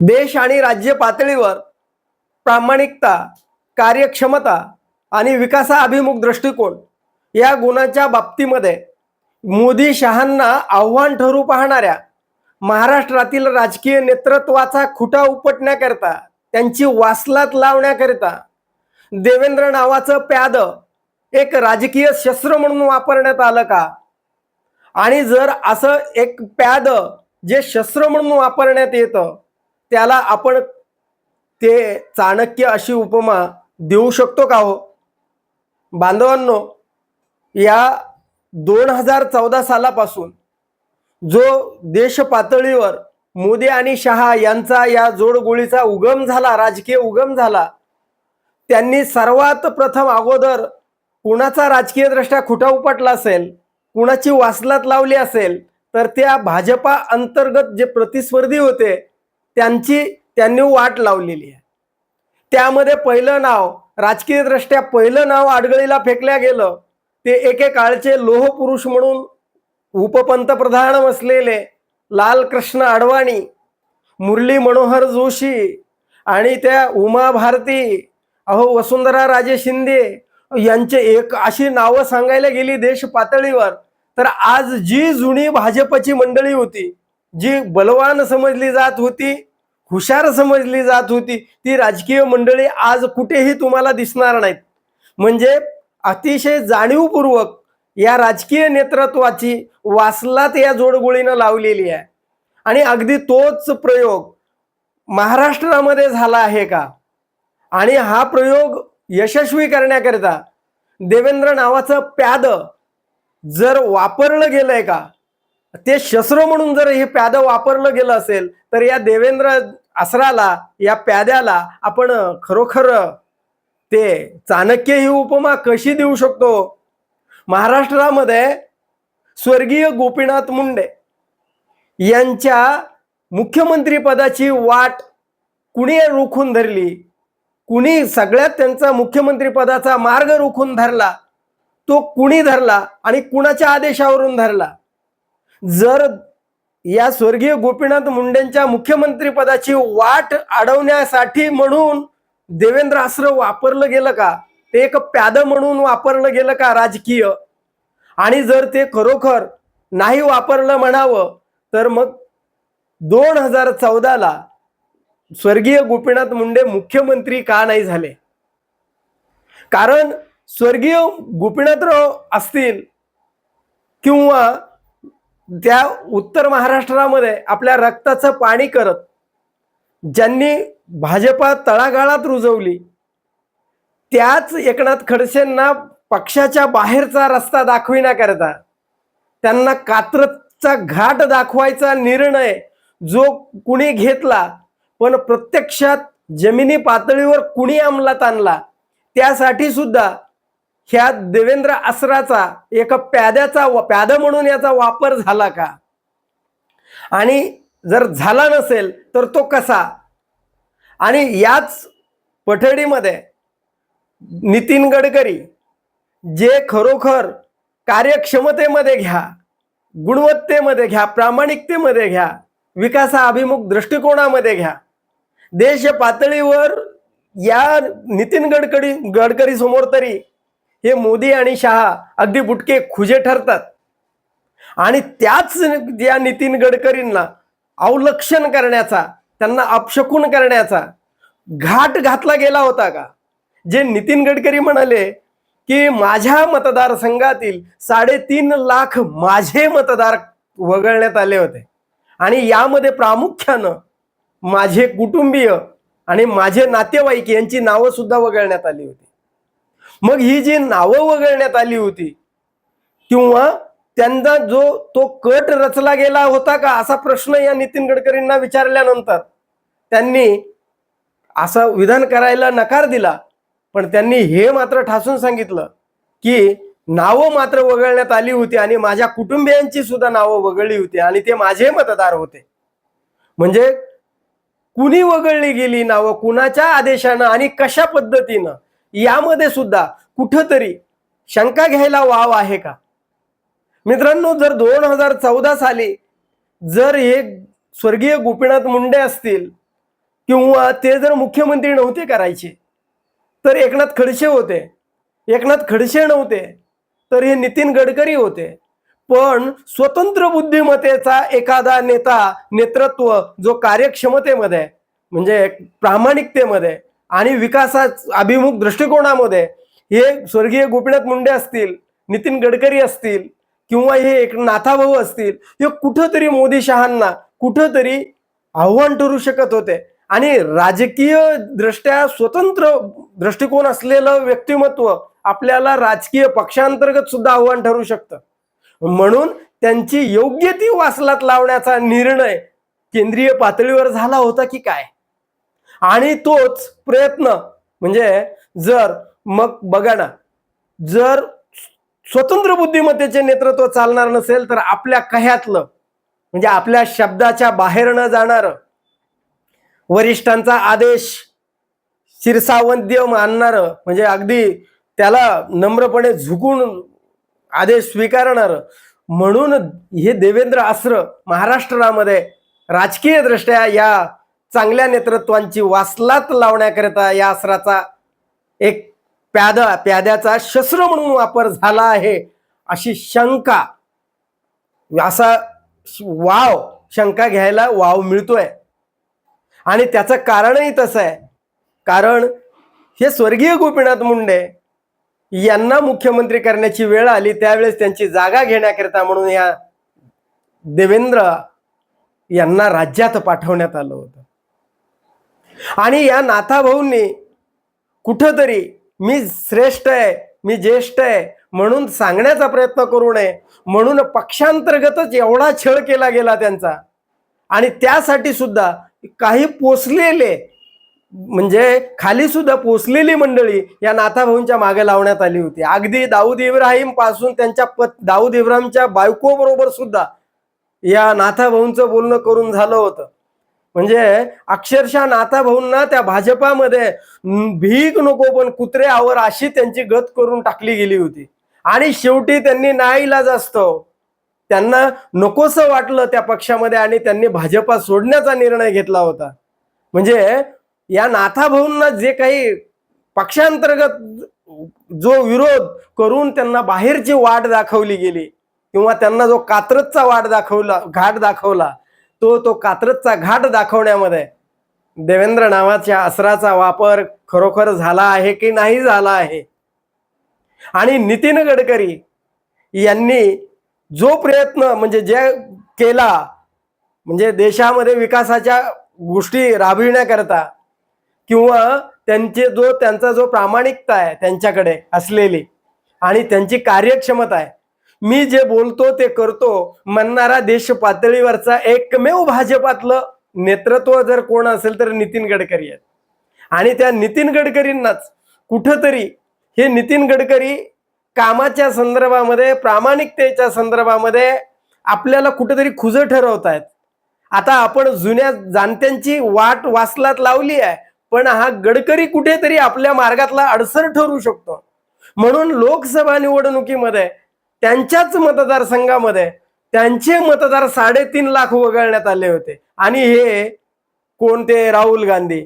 देश आणि राज्य पातळीवर प्रामाणिकता कार्यक्षमता आणि विकासाभिमुख दृष्टिकोन या गुणाच्या बाबतीमध्ये मोदी शहांना आव्हान ठरू पाहणाऱ्या महाराष्ट्रातील राजकीय नेतृत्वाचा खुटा उपटण्याकरता त्यांची वासलात लावण्याकरिता देवेंद्र नावाचं प्याद एक राजकीय शस्त्र म्हणून वापरण्यात आलं का? आणि जर असं एक प्याद जे शस्त्र म्हणून वापरण्यात येतं त्याला आपण ते चाणक्य अशी उपमा देऊ शकतो का हो? बांधवांनो या दोन हजार चौदा सालापासून जो देश पातळीवर मोदी आणि शहा यांचा या जोडगोळीचा उगम झाला राजकीय उगम झाला त्यांनी सर्वात प्रथम अगोदर कुणाचा राजकीय दृष्ट्या खुटा उपटला असेल कुणाची वासलात लावली असेल तर त्या भाजपा अंतर्गत जे प्रतिस्पर्धी होते त्यांची त्यांनी वाट लावलेली आहे. त्यामध्ये पहिलं नाव राजकीयदृष्ट्या पहिलं नाव आडगळीला फेकल्या गेलं ते एकेकाळचे लोह पुरुष म्हणून उपपंतप्रधान असलेले लालकृष्ण अडवाणी मुरली मनोहर जोशी आणि त्या उमा भारती अहो वसुंधरा राजे शिंदे यांचे एक अशी नावं सांगायला गेली देश पातळीवर तर आज जी जुनी भाजपची मंडळी होती जी बलवान समजली जात होती हुशार समजली जात होती. ती राजकीय मंडळी आज कुठेही तुम्हाला दिसणार नाहीत. म्हणजे अतिशय जाणीवपूर्वक या राजकीय नेतृत्वाची वासलात या जोडगोळीनं लावलेली आहे. आणि अगदी तोच प्रयोग महाराष्ट्रामध्ये झाला आहे का? आणि हा प्रयोग यशस्वी करण्याकरिता देवेंद्र नावाचं प्याद जर वापरलं गेलंय का? ते शस्त्र म्हणून जर हे प्याद वापरलं गेलं असेल तर या देवेंद्र असराला या प्याद्याला आपण खरोखर ते चाणक्य ही उपमा कशी देऊ शकतो? महाराष्ट्रामध्ये स्वर्गीय गोपीनाथ मुंडे यांच्या मुख्यमंत्रीपदाची वाट कुणी रोखून धरली? कुणी सगळ्यात त्यांचा मुख्यमंत्रीपदाचा मार्ग रोखून धरला? तो कुणी धरला आणि कुणाच्या आदेशावरून धरला? जर या स्वर्गीय गोपीनाथ मुंडेंच्या मुख्यमंत्री पदाची वाट अडवण्यासाठी म्हणून देवेंद्र आश्र वापरलं गेलं का? ते एक प्याद म्हणून वापरलं गेलं का राजकीय? आणि जर ते खरोखर नाही वापरलं म्हणावं तर मग दोन हजार चौदाला स्वर्गीय गोपीनाथ मुंडे मुख्यमंत्री का नाही झाले? कारण स्वर्गीय गोपीनाथराव असतील किंवा त्या उत्तर महाराष्ट्रामध्ये आपल्या रक्ताचं पाणी करत ज्यांनी भाजपा तळागाळात रुजवली त्याच एकनाथ खडसेंना पक्षाच्या बाहेरचा रस्ता दाखविण्याकरता त्यांना कात्रचा घाट दाखवायचा निर्णय जो कुणी घेतला पण प्रत्यक्षात जमिनी पातळीवर कुणी अंमलात आणला त्यासाठी सुद्धा ह्या देवेंद्र आसराचा एका प्याद्याचा प्याद म्हणून याचा वापर झाला का? आणि जर झाला नसेल तर तो कसा? आणि याच पठडीमध्ये नितीन गडकरी जे खरोखर कार्यक्षमतेमध्ये घ्या गुणवत्तेमध्ये घ्या प्रामाणिकतेमध्ये घ्या विकासाभिमुख दृष्टिकोनामध्ये घ्या देश पातळीवर या नितीन गडकरी गडकरी समोर तरी हे मोदी आणि शहा अगदी बुटके खुजे ठरतात. आणि त्याच या नितीन गडकरींना अवलक्षण करण्याचा त्यांना अपशकून करण्याचा घाट घातला गेला होता का? जे नितीन गडकरी म्हणाले की माझ्या मतदारसंघातील साडेतीन लाख माझे मतदार वगळण्यात आले होते. आणि यामध्ये प्रामुख्यानं माझे कुटुंबीय आणि माझे नातेवाईक यांची नावं सुद्धा वगळण्यात आली होती. मग ही जी नावं वगळण्यात आली होती किंवा त्यांचा जो तो कट रचला गेला होता का असा प्रश्न या नितीन गडकरींना विचारल्यानंतर त्यांनी असं विधान करायला नकार दिला. पण त्यांनी हे मात्र ठासून सांगितलं की नावं मात्र वगळण्यात आली होती आणि माझ्या कुटुंबियांची सुद्धा नावं वगळली होती आणि ते माझे मतदार होते. म्हणजे कुणी वगळली गेली नावं कुणाच्या आदेशानं आणि कशा पद्धतीनं? यामध्ये सुद्धा कुठंतरी शंका घ्यायला वाव आहे का? मित्रांनो जर दोन हजार चौदा साली जर हे स्वर्गीय गोपीनाथ मुंडे असतील किंवा ते जर मुख्यमंत्री नव्हते करायचे तर एकनाथ खडसे होते. एकनाथ खडसे नव्हते तर हे नितीन गडकरी होते. पण स्वतंत्र बुद्धिमत्तेचा एखादा नेता नेतृत्व जो कार्यक्षमतेमध्ये म्हणजे प्रामाणिकतेमध्ये आणि विकासा अभिमुख दृष्टिकोनामध्ये हे स्वर्गीय गोपीनाथ मुंडे असतील नितीन गडकरी असतील किंवा हे एक नाथाभाऊ असतील हे कुठंतरी मोदी शहांना कुठंतरी आव्हान ठरू शकत होते. आणि राजकीय दृष्ट्या स्वतंत्र दृष्टिकोन असलेलं व्यक्तिमत्व आपल्याला राजकीय पक्षांतर्गत सुद्धा आव्हान ठरू शकतं. म्हणून त्यांची योग्य ती वासलात लावण्याचा निर्णय केंद्रीय पातळीवर झाला होता की काय? आणि तोच प्रयत्न म्हणजे जर मग बघा ना जर स्वतंत्र बुद्धिमत्तेचे नेतृत्व चालणार नसेल तर आपल्या कह्यातलं म्हणजे आपल्या शब्दाच्या बाहेर न जाणार वरिष्ठांचा आदेश शिरसावंद्य मानणार म्हणजे अगदी त्याला नम्रपणे झुकून आदेश स्वीकारणार म्हणून हे देवेंद्र आस्र महाराष्ट्रामध्ये राजकीय दृष्ट्या या चांगल्या नेतृत्वांची वासलात लावण्याकरिता या अस्त्राचा एक प्यादा प्याद्याचा शस्त्र म्हणून वापर झाला आहे. अशी शंका असा वाव शंका घ्यायला वाव मिळतोय. आणि त्याचं कारणही तसं आहे. कारण हे स्वर्गीय गोपीनाथ मुंडे यांना मुख्यमंत्री करण्याची वेळ आली त्यावेळेस त्यांची जागा घेण्याकरिता म्हणून या देवेंद्र यांना राज्यात पाठवण्यात आलं होतं. आणि या नाथाभाऊंनी कुठंतरी मी श्रेष्ठ आहे मी ज्येष्ठ आहे म्हणून सांगण्याचा प्रयत्न करू नये म्हणून पक्षांतर्गतच एवढा छळ केला गेला त्यांचा. आणि त्यासाठी सुद्धा काही पोचलेले म्हणजे खाली सुद्धा पोचलेली मंडळी या नाथाभाऊंच्या मागे लावण्यात आली होती. अगदी दाऊद इब्राहिमपासून त्यांच्या पत दाऊद इब्राहिमच्या बायको बरोबर सुद्धा या नाथाभाऊंचं बोलणं करून झालं होतं. म्हणजे अक्षरशः नाथाभाऊंना त्या भाजपामध्ये भीक नको पण कुत्रे आवर अशी त्यांची गत करून टाकली गेली होती. आणि शेवटी त्यांनी नाईलाज असतो. त्यांना नकोसं वाटलं त्या पक्षामध्ये आणि त्यांनी भाजपा सोडण्याचा निर्णय घेतला होता. म्हणजे या नाथाभाऊंना जे काही पक्षांतर्गत जो विरोध करून त्यांना बाहेरची वाट दाखवली गेली किंवा त्यांना जो कात्रजचा वाट दाखवला घाट दाखवला तो तो कात्रजचा घाट दाखवण्यामध्ये. देवेंद्र नावाच्या अस्त्राचा वापर खरोखर झाला आहे की नाही झाला आहे? आणि नितीन गडकरी यांनी जो प्रयत्न म्हणजे जे केला म्हणजे देशामध्ये विकासाच्या गोष्टी राबविण्याकरता किंवा त्यांचे जो त्यांचा जो प्रामाणिकता आहे त्यांच्याकडे असलेली आणि त्यांची कार्यक्षमता आहे मी जे बोलतो ते करतो. म्हणणारा देश पातळीवरचा एकमेव भाजपातलं नेतृत्व जर कोण असेल तर नितीन गडकरी आहेत. आणि त्या नितीन गडकरींनाच कुठंतरी हे नितीन गडकरी कामाच्या संदर्भामध्ये प्रामाणिकतेच्या संदर्भामध्ये आपल्याला कुठेतरी खुजं ठरवत आहेत आता आपण जुन्या जाणत्यांची वाट वासलात लावली आहे पण हा गडकरी कुठेतरी आपल्या मार्गातला अडसर ठरू शकतो. म्हणून लोकसभा निवडणुकीमध्ये त्यांच्याच मतदारसंघामध्ये त्यांचे मतदार साडेतीन लाख वगळण्यात आले होते. आणि हे कोणते? राहुल गांधी.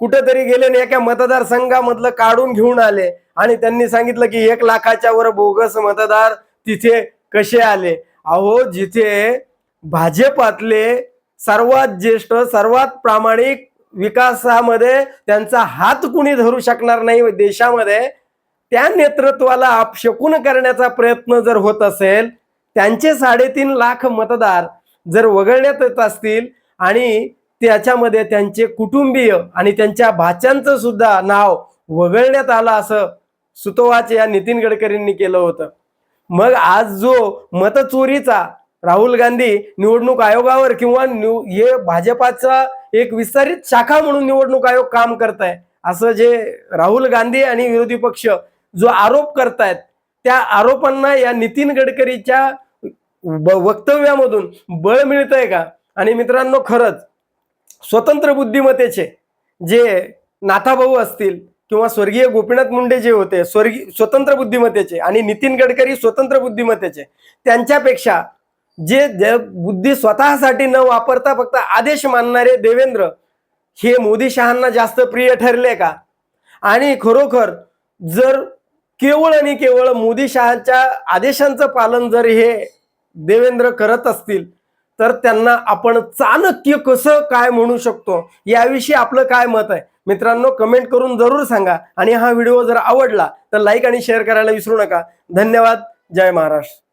कुठेतरी गेले आणि एका मतदारसंघामधलं काढून घेऊन आले. आणि त्यांनी सांगितलं की एक लाखाच्या वर बोगस मतदार तिथे कसे आले? अहो जिथे भाजपातले सर्वात ज्येष्ठ सर्वात प्रामाणिक विकासामध्ये त्यांचा हात कुणी धरू शकणार नाही देशामध्ये त्या नेतृत्वाला अपशकून करण्याचा प्रयत्न जर होत असेल त्यांचे साडेतीन लाख मतदार जर वगळण्यात येत असतील आणि त्याच्यामध्ये त्यांचे कुटुंबीय आणि त्यांच्या भाच्यांचं सुद्धा नाव वगळण्यात आलं असं सुतोवाच या नितीन गडकरींनी केलं होतं. मग आज जो मतचोरीचा राहुल गांधी निवडणूक आयोगावर किंवा निव हे भाजपाचा एक विस्तारित शाखा म्हणून निवडणूक आयोग काम करत आहे असं जे राहुल गांधी आणि विरोधी पक्ष जो आरोप करतायत त्या आरोपांना या नितीन गडकरीच्या वक्तव्यामधून बळ मिळतंय का? आणि मित्रांनो खरंच स्वतंत्र बुद्धिमत्तेचे जे नाथाभाऊ असतील किंवा स्वर्गीय गोपीनाथ मुंडे जे होते स्वर्गीय स्वतंत्र बुद्धिमत्तेचे आणि नितीन गडकरी स्वतंत्र बुद्धिमत्तेचे त्यांच्यापेक्षा जे जे बुद्धी स्वतःसाठी न वापरता फक्त आदेश मानणारे देवेंद्र हे मोदी शहांना जास्त प्रिय ठरले का? आणि खरोखर जर केवळ आणि केवळ मोदी शहाच्या आदेशांचं पालन जर हे देवेंद्र करत असतील तर त्यांना आपण चाणक्य कसं काय म्हणू शकतो? याविषयी आपलं काय मत आहे? मित्रांनो कमेंट करून जरूर सांगा. आणि हा व्हिडिओ जर आवडला तर लाईक आणि शेअर करायला विसरू नका. धन्यवाद. जय महाराष्ट्र.